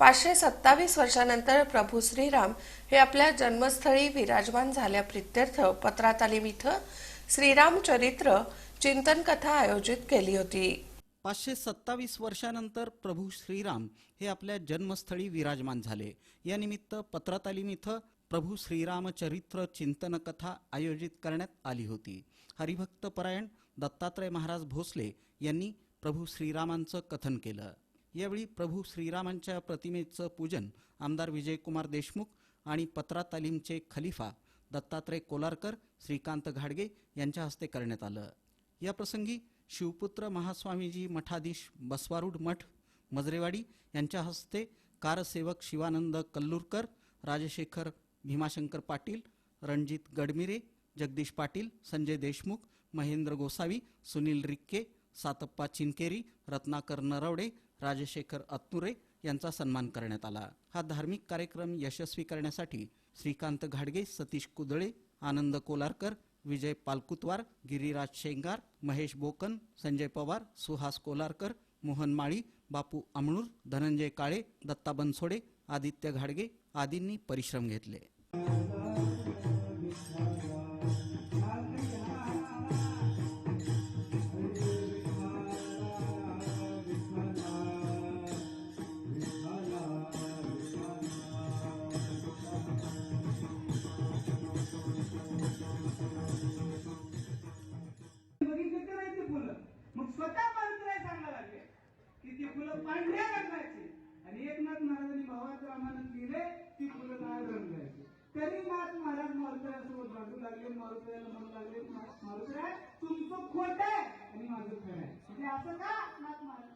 पाचशे सत्तावीस वर्षानंतर प्रभू श्रीराम हे आपल्या जन्मस्थळी विराजमान झाल्याप्रित्यर्थ पत्रातालीम इथं श्रीरामचरित्र चिंतन कथा आयोजित केली होती. पाचशे सत्तावीस वर्षानंतर प्रभू श्रीराम हे आपल्या जन्मस्थळी विराजमान झाले. या निमित्त पत्रातालीम इथं प्रभू श्रीरामचरित्र चिंतन कथा आयोजित करण्यात आली होती. हरिभक्त परायण दत्तात्रय महाराज भोसले यांनी प्रभू श्रीरामांचं कथन केलं. यावेळी प्रभू श्रीरामांच्या प्रतिमेचं पूजन आमदार विजयकुमार देशमुख आणि पत्रा तालीमचे खलिफा दत्तात्रय कोलारकर श्रीकांत घाडगे यांच्या हस्ते करण्यात आलं. याप्रसंगी शिवपुत्र महास्वामीजी मठाधीश बसवारूढ मठ मजरेवाडी यांच्या हस्ते कारसेवक शिवानंद कल्लूरकर राजशेखर भीमाशंकर पाटील रणजित गडमिरे जगदीश पाटील संजय देशमुख महेंद्र गोसावी सुनील रिक्के सातप्पा चिनकेरी रत्नाकर नरवडे राजशेखर अत्नुरे यांचा सन्मान करण्यात आला. हा धार्मिक कार्यक्रम यशस्वी करण्यासाठी श्रीकांत घाडगे सतीश कुदळे आनंद कोलारकर विजय पालकुतवार गिरीराज शेंगार महेश बोकन संजय पवार सुहास कोलारकर मोहन माळी बापू अमणूर धनंजय काळे दत्ता बनसोडे आदित्य घाडगे आदींनी परिश्रम घेतले. महाराजांनी भावात लिहिले ती फुलं लाल रंगाची तरी नाथ महाराज मारुतीरायासोबत भांडू लागले मारुतीरायाला म्हणू लागले "मा- तुमचं खोट आहे आणि माझं खरं आहे. म्हणजे असं का? नाथ महाराज